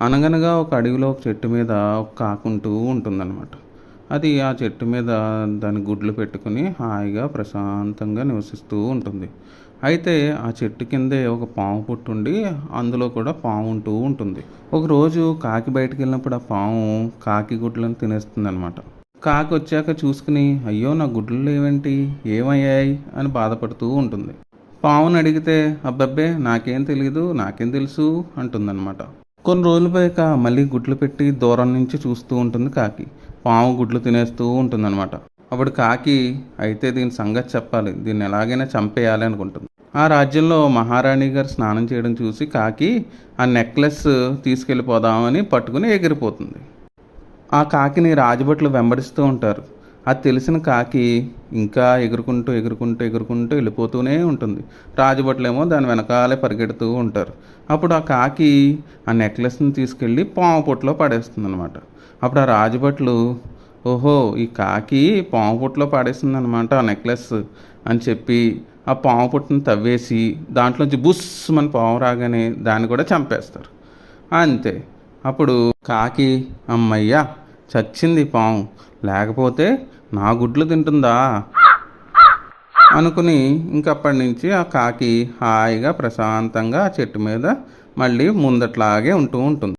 అనగనగా ఒక అడవిలో ఒక చెట్టు మీద ఒక కాకుంటూ ఉంటుందన్నమాట. అది ఆ చెట్టు మీద దాని గుడ్లు పెట్టుకుని హాయిగా ప్రశాంతంగా నివసిస్తూ ఉంటుంది. అయితే ఆ చెట్టు కిందే ఒక పాము పుట్టుండి అందులో కూడా పాము ఉంటూ ఉంటుంది. ఒకరోజు కాకి బయటకు వెళ్ళినప్పుడు ఆ పాము కాకి గుడ్లను తినేస్తుంది అనమాట కాకి వచ్చాక చూసుకుని అయ్యో నా గుడ్లు లేవేంటి? ఏమయ్యాయి? అని బాధపడుతూ ఉంటుంది. పావును అడిగితే అబ్బబ్బే నాకేం తెలియదు నాకేం తెలుసు? అంటుందన్నమాట. కొన్ని రోజులు పోయాక మళ్ళీ గుడ్లు పెట్టి దూరం నుంచి చూస్తూ ఉంటుంది కాకి. పాము గుడ్లు తినేస్తూ ఉంటుందన్నమాట. అప్పుడు కాకి అయితే దీని సంగతి చెప్పాలి. దీన్ని ఎలాగైనా చంపేయాలి అనుకుంటుంది. ఆ రాజ్యంలో మహారాణి గారు స్నానం చేయడం చూసి కాకి ఆ నెక్లెస్ తీసుకెళ్ళిపోదామని పట్టుకుని ఎగిరిపోతుంది. ఆ కాకిని రాజభట్లు వెంబడిస్తూ ఉంటారు. అది తెలిసిన కాకి ఇంకా ఎగురుకుంటూ ఎగురుకుంటూ ఎగురుకుంటూ వెళ్ళిపోతూనే ఉంటుంది. రాజభట్లేమో దాని వెనకాలే పరిగెడుతూ ఉంటారు. అప్పుడు ఆ కాకి ఆ నెక్లెస్ని తీసుకెళ్ళి పాము పుట్టలో పడేస్తుంది అనమాట అప్పుడు ఆ రాజభట్లు ఓహో ఈ కాకి పాము పుట్టలో పడేసింది అనమాట ఆ నెక్లెస్ అని చెప్పి ఆ పాము పుట్టను తవ్వేసి దాంట్లోంచి బుస్ మన పాము రాగానే దాన్ని కూడా చంపేస్తారు. అంతే. అప్పుడు కాకి అమ్మయ్యా చచ్చింది పాము. లేకపోతే నా గుడ్లు తింటుందా? అనుకుని ఇంకప్పటి నుంచి ఆ కాకి హాయిగా ప్రశాంతంగా ఆ చెట్టు మీద మళ్ళీ ముందట్లాగే ఉంటూ ఉంటుంది.